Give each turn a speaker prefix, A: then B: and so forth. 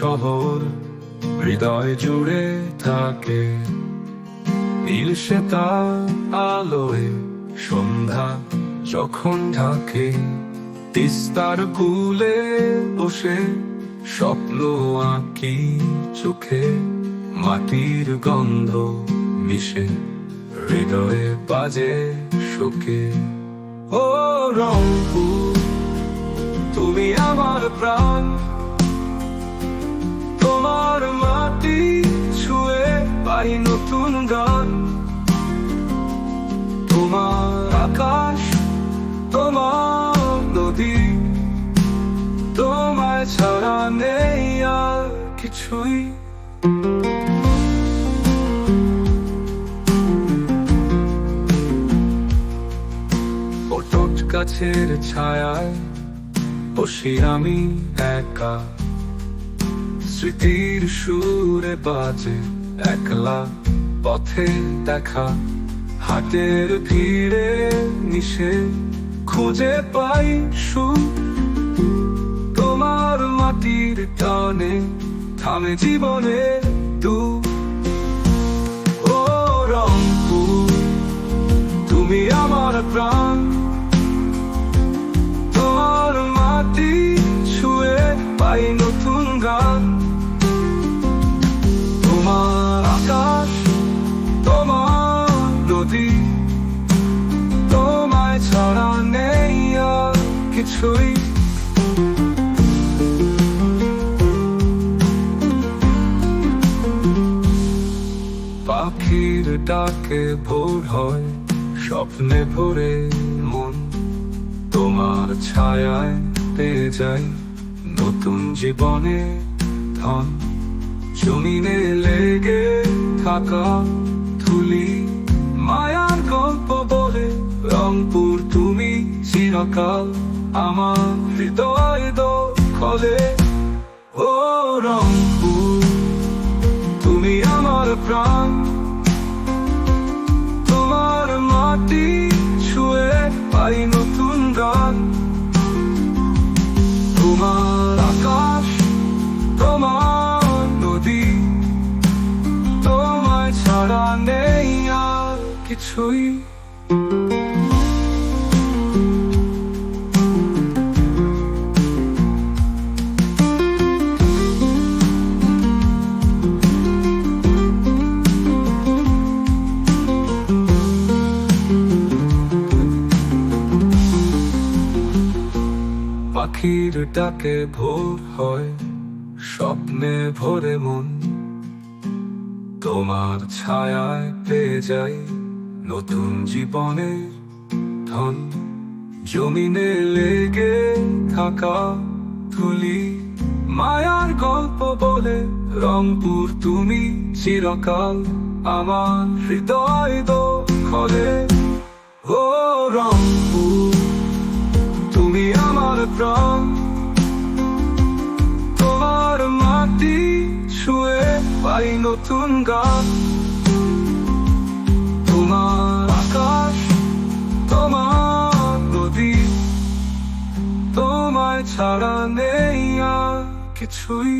A: শহর, হৃদয় জুড়ে থাকে। নীল শ্বেতা আলোয় সন্ধ্যা যখন ঢাকে, তিস্তার কুলে বসে স্বপ্ন আঁকি চোখে, মাটির গন্ধ মিশে, হৃদয়ে বাজে শোকে। ও রংপুর, তুমি আমার প্রাণ। নতুন গান তোমার আকাশ তোমার নদী তোমায় ছাড়া নেই আর কিছুই ওটট গাছের ছায়ায় বসি আমি একা স্মৃতির সুরে বাজে একলা পথে দেখা, হাটের ভিড়ে নিশে খুঁজে পাই সুখ। তোমার মাটির টানে থামে জীবনে তু ও রংপুর, তুমি আমার প্রাণ। তোমার মাটি ছুঁয়ে পাই নতুন গান। ডাকে ভোর হয়, স্বপ্নে ভরে মন তোমার ছায়ায় পেয়ে যাই নতুন জীবনে ধন জমিনে লেগে থাকা ধুলি, মায়ার গল্প বলে রংপুর তুমি চিরকাল আমার হৃদয় দখলে। ও রংপুর, তুমি আমার প্রাণ। কিছুই। পাখির ডাকে ভোর হয় স্বপ্নে ভরে মন। তোমার ছায়ায় পেয়ে যাই নতুন জীবনে ধন, জমিনে লেগে থাকা তুলি মায়ার গল্প বলে রংপুর তুমি চিরকাল আমার হৃদয় দখলে। ও রংপুর, তুমি আমার প্রাণ। তোমার মাটি ছুঁয়ে পাই নতুন গান। নেই আর কিছুই